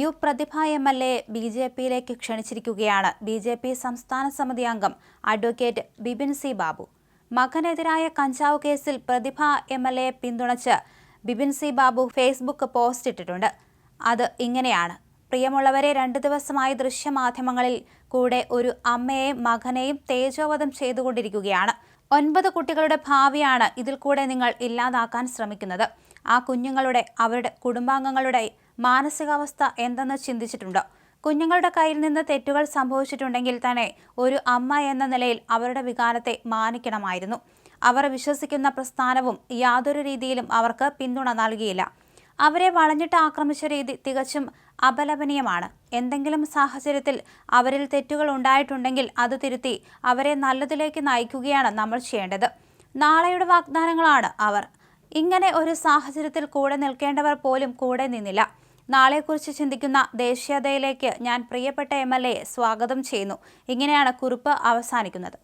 U Prathibha M L A B J പിയിലേക്ക് ക്ഷണിച്ചിരിക്കുകയാണ്. B J P സംസ്ഥാന സമിതി അംഗം അഡ്വക്കേറ്റ് ബിപിൻ സി ബാബു. മകനെതിരായ കഞ്ചാവ് കേസിൽ പ്രതിഭ എം എൽ എ പിന്തുണച്ച് Bipin C Babu Facebook post ഇട്ടിട്ടുണ്ട്. അത് ഇങ്ങനെയാണ്. പ്രിയമുള്ളവരെ രണ്ട് ദിവസമായി ദൃശ്യമാധ്യമങ്ങളിൽ കൂടെ ഒരു അമ്മയെയും മകനെയും തേജോവധം ചെയ്തുകൊണ്ടിരിക്കുകയാണ്. ഒൻപത് കുട്ടികളുടെ ഭാവിയാണ് ഇതിൽ കൂടെ നിങ്ങൾ ഇല്ലാതാക്കാൻ ശ്രമിക്കുന്നത്. ആ കുഞ്ഞുങ്ങളുടെ അവരുടെ കുടുംബാംഗങ്ങളുടെ മാനസികാവസ്ഥ എന്തെന്ന് ചിന്തിച്ചിട്ടുണ്ട്. കുഞ്ഞുങ്ങളുടെ കയ്യിൽ നിന്ന് തെറ്റുകൾ സംഭവിച്ചിട്ടുണ്ടെങ്കിൽ തന്നെ ഒരു അമ്മ എന്ന നിലയിൽ അവരുടെ വികാരത്തെ മാനിക്കണമായിരുന്നു. അവർ വിശ്വസിക്കുന്ന പ്രസ്ഥാനവും യാതൊരു രീതിയിലും അവർക്ക് പിന്തുണ നൽകിയില്ല. അവരെ വളഞ്ഞിട്ട് ആക്രമിച്ച രീതി തികച്ചും അപലപനീയമാണ്. എന്തെങ്കിലും സാഹചര്യത്തിൽ അവരിൽ തെറ്റുകൾ ഉണ്ടായിട്ടുണ്ടെങ്കിൽ അത് തിരുത്തി അവരെ നല്ലതിലേക്ക് നയിക്കുകയാണ് നമ്മൾ ചെയ്യേണ്ടത്. നാളെയുടെ വാഗ്ദാനങ്ങളാണ് അവർ. ഇങ്ങനെ ഒരു സാഹചര്യത്തിൽ കൂടെ നിൽക്കേണ്ടവർ പോലും കൂടെ നിന്നില്ല. നാളെക്കുറിച്ച് ചിന്തിക്കുന്ന ദേശീയതയിലേക്ക് ഞാൻ പ്രിയപ്പെട്ട എം സ്വാഗതം ചെയ്യുന്നു. ഇങ്ങനെയാണ് കുറിപ്പ് അവസാനിക്കുന്നത്.